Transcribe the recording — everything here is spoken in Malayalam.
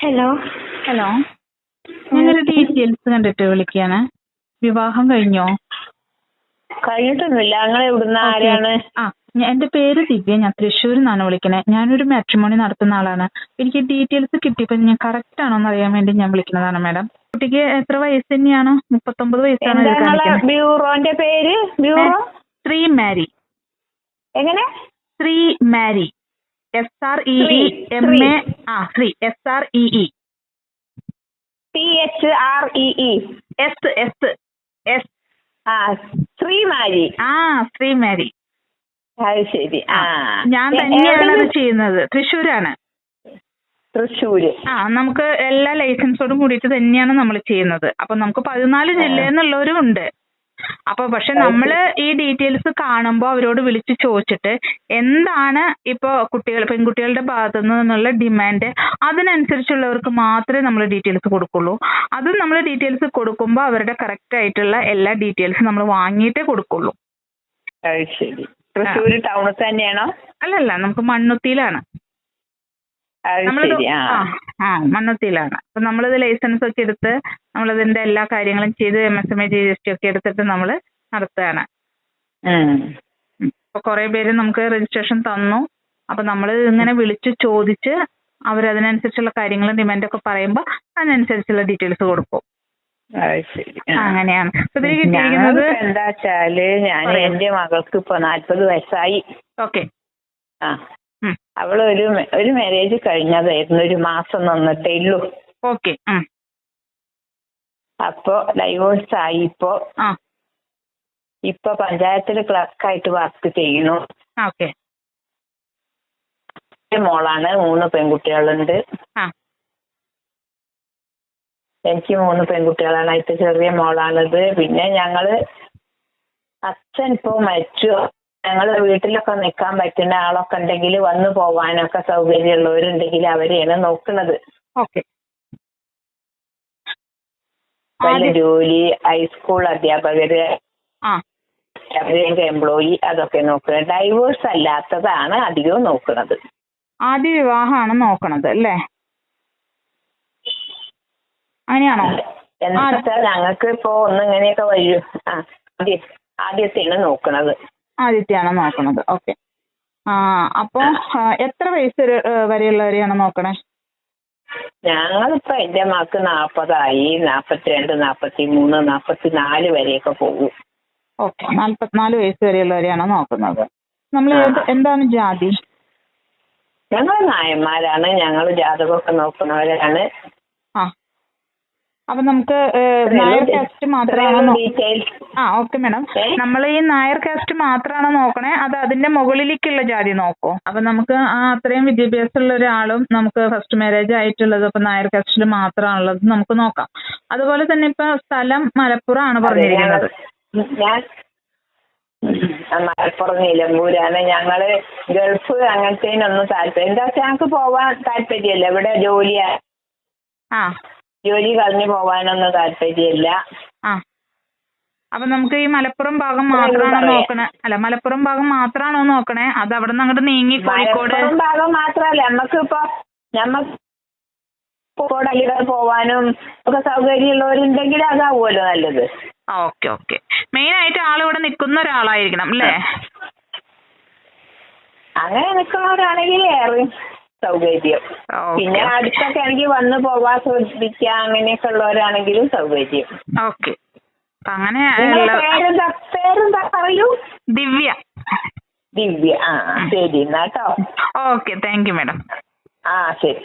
ഹലോ ഹലോ ഞാനൊരു ഡീറ്റെയിൽസ് കണ്ടിട്ട് വിളിക്കാണ്. വിവാഹം കഴിഞ്ഞോ? കഴിഞ്ഞിട്ടൊന്നുമില്ല. ആരാണ്? ആ ഞാൻ- എന്റെ പേര് ദിവ്യ. ഞാൻ തൃശ്ശൂരിൽ നിന്നാണ് വിളിക്കുന്നത് ഞാനൊരു മാട്രിമോണി നടത്തുന്ന ആളാണ്. എനിക്ക് ഡീറ്റെയിൽസ് കിട്ടിയപ്പോൾ ഞാൻ കറക്റ്റ് ആണോ എന്ന് അറിയാൻ വേണ്ടി ഞാൻ വിളിക്കുന്നതാണ് മാഡം കുട്ടിക്ക് എത്ര വയസ്സ് തന്നെയാണ്? മുപ്പത്തൊമ്പത് വയസ്സാണ് എന്താ ഇത് നിങ്ങളെ കാണിക്കുന്നത്. ബ്യൂറോന്റെ പേര്? ബ്യൂറോ? ശ്രീ മാരി. എങ്ങനെ? Sree Mari. S R E E M. A ആ Sree S R E E T H R E E S S S ആ ശ്രീമാരി. ആ ശ്രീ മാരി അത് ശരി. ആ. ഞാൻ തന്നെയാണ് അത്? ചെയ്യുന്നത്. തൃശ്ശൂരാണ്. തൃശ്ശൂര്. ആ നമുക്ക് എല്ലാ ലൈസൻസോടും കൂടിയിട്ട് തന്നെയാണ് നമ്മൾ ചെയ്യുന്നത്. അപ്പൊ നമുക്ക് പതിനാല് ജില്ല എന്നുള്ളവരും ഉണ്ട്. അപ്പൊ പക്ഷെ നമ്മൾ ഈ ഡീറ്റെയിൽസ് കാണുമ്പോൾ അവരോട് വിളിച്ച് ചോദിച്ചിട്ട് എന്താണ് ഇപ്പൊ കുട്ടികൾ പെൺകുട്ടികളുടെ ഭാഗത്തു നിന്നുള്ള ഡിമാൻഡ് അതിനനുസരിച്ചുള്ളവർക്ക് മാത്രമേ നമ്മൾ ഡീറ്റെയിൽസ് കൊടുക്കുള്ളൂ. അതും നമ്മൾ ഡീറ്റെയിൽസ് കൊടുക്കുമ്പോൾ അവരുടെ കറക്റ്റ് ആയിട്ടുള്ള എല്ലാ ഡീറ്റെയിൽസും നമ്മൾ വാങ്ങിയിട്ടേ കൊടുക്കുള്ളൂ. അല്ലല്ല നമുക്ക് മണ്ണുത്തിയിലാണ്. ആ. മണ്ണുത്തിയിലാണ്. അപ്പൊ നമ്മളിത് ലൈസൻസ് ഒക്കെ എടുത്ത് നമ്മളിതിന്റെ എല്ലാ കാര്യങ്ങളും ചെയ്ത് M S M I G S T ഒക്കെ എടുത്തിട്ട് നമ്മൾ നടത്തുകയാണ്. അപ്പൊ കുറെ പേര് നമുക്ക് രജിസ്ട്രേഷൻ തന്നു. അപ്പൊ നമ്മൾ ഇങ്ങനെ വിളിച്ച് ചോദിച്ച് അവരതിനനുസരിച്ചുള്ള കാര്യങ്ങളും ഡിമാൻഡ് ഒക്കെ പറയുമ്പോൾ അതിനനുസരിച്ചുള്ള ഡീറ്റെയിൽസ് കൊടുക്കും. അങ്ങനെയാണ്. എന്താ വെച്ചാൽ ഞാൻ. എന്റെ മകൾക്ക് ഇപ്പൊ നാല്പത് വയസ്സായി. ഓക്കെ. ആ. ഉം. അവൾ ഒരു ഒരു മാരേജ് കഴിഞ്ഞതായിരുന്നു. ഒരു മാസം നിന്നിട്ടേ ഉള്ളൂ. ഓക്കെ അപ്പൊ ഡൈവോഴ്സ് ആയി. ഇപ്പോ ഇപ്പൊ പഞ്ചായത്തിൽ ക്ലർക്കായിട്ട് വർക്ക് ചെയ്യുന്നു. മോളാണ്. മൂന്ന് പെൺകുട്ടികളുണ്ട്. എനിക്ക് മൂന്ന് പെൺകുട്ടികളാണ്. അതിൽ ചെറിയ മോളാണിത്. പിന്നെ ഞങ്ങൾ അച്ഛൻ ഇപ്പോ മരിച്ചു. ഞങ്ങൾ വീട്ടിലൊക്കെ നിൽക്കാൻ പറ്റുന്ന ആളൊക്കെ ഉണ്ടെങ്കിൽ വന്നു പോവാനൊക്കെ സൗകര്യമുള്ളവരുണ്ടെങ്കിൽ അവരെയാണ് നോക്കുന്നത്. ജോലി ഹൈസ്കൂൾ അധ്യാപകര് എംപ്ലോയി അതൊക്കെ നോക്കുക. ഡൈവേഴ്സ് അല്ലാത്തതാണ് അധികവും നോക്കുന്നത്. ആദ്യ വിവാഹമാണ് നോക്കണത് അല്ലേ? അങ്ങനെയാണോ? എന്നുവെച്ചാൽ ഞങ്ങൾക്ക് ഇപ്പോ ഒന്നിങ്ങനെയൊക്കെ വരും. ആദ്യത്തെയാണ് നോക്കണത്. ആദിത്യാണ് നോക്കുന്നത് ഓക്കെ ആ അപ്പൊ എത്ര വയസ്സ് വരെയുള്ളവരെയാണ് നോക്കണേ? ഞങ്ങളിപ്പോ എന്റെ മക്ക് നാപ്പതായി നാപ്പത്തിരണ്ട് നാപ്പത്തി മൂന്ന് നാപ്പത്തി നാല് വരെയൊക്കെ പോകും. ഓക്കെ നാല്പത്തിനാല് വയസ്സ് വരെയുള്ളവരെയാണ് നോക്കുന്നത്. നമ്മൾ എന്താണ് ജാതി? ഞങ്ങൾ നായന്മാരാണ്. ഞങ്ങൾ ജാതകമൊക്കെ നോക്കുന്നവരാണ്. ആ. അപ്പൊ നമുക്ക് നായർ കാസ്റ്റ് മാത്രമാണോ ആ ഓക്കെ മാഡം? നമ്മൾ ഈ നായർ കാസ്റ്റ് മാത്രമാണോ നോക്കണേ? അത് അതിന്റെ മുകളിലേക്കുള്ള ജാതി നോക്കോ. അപ്പൊ നമുക്ക് ആ അത്രയും വിദ്യാഭ്യാസം ഉള്ള ഒരാളും നമുക്ക് ഫസ്റ്റ് മാരേജ് ആയിട്ടുള്ളത് അപ്പൊ നായർ കാസ്റ്റിൽ മാത്രമാണുള്ളത് നമുക്ക് നോക്കാം. അതുപോലെ തന്നെ ഇപ്പൊ സ്ഥലം മലപ്പുറമാണ് പറഞ്ഞിരിക്കുന്നത്. ഞാൻ മലപ്പുറം നിലമ്പൂരാണ്. ഞങ്ങൾ ഗൾഫ് അങ്ങനത്തേനൊന്നും താല്പര്യം എന്താ വെച്ചാൽ ഞങ്ങൾക്ക് പോവാൻ താല്പര്യമില്ല. ഇവിടെ ജോലിയാ ആ. ജോലി കളഞ്ഞു പോവാനൊന്നും താല്പര്യമില്ല. അപ്പൊ നമുക്ക് ഈ മലപ്പുറം ഭാഗം മാത്രമാണോ. നോക്കണേ? അല്ല മലപ്പുറം ഭാഗം മാത്രമാണോ നോക്കണേ? അത് അവിടെ നിന്ന് അങ്ങോട്ട് നീങ്ങി കോഴിക്കോട്. ഭാഗം മാത്രല്ല നമുക്കിപ്പോ നമ്മക്ക് കോഴിക്കോട് അലിഗഡ് പോവാനും ഒക്കെ സൗകര്യമുള്ളവരുണ്ടെങ്കിൽ അതാവുമല്ലോ നല്ലത്. Okay okay. മെയിൻ ആയിട്ട് ആൾ ഇവിടെ നിൽക്കുന്ന ഒരാളായിരിക്കണം അല്ലേ? അങ്ങനെ നിൽക്കുന്നവരാണെങ്കിൽ ഏറെ സൗകര്യം. പിന്നെ അടുത്തൊക്കെ ആണെങ്കിൽ വന്ന് പോവാ ശ്രദ്ധിക്കുക അങ്ങനെയൊക്കെ ഉള്ളവരാണെങ്കിലും സൗകര്യം. ഓക്കെ. അങ്ങനെ പേരെന്താ പറയൂ? ദിവ്യ. ദിവ്യ. ആ ശരി എന്നാട്ടോ ഓക്കെ താങ്ക് യു മാഡം. ആ ശരി.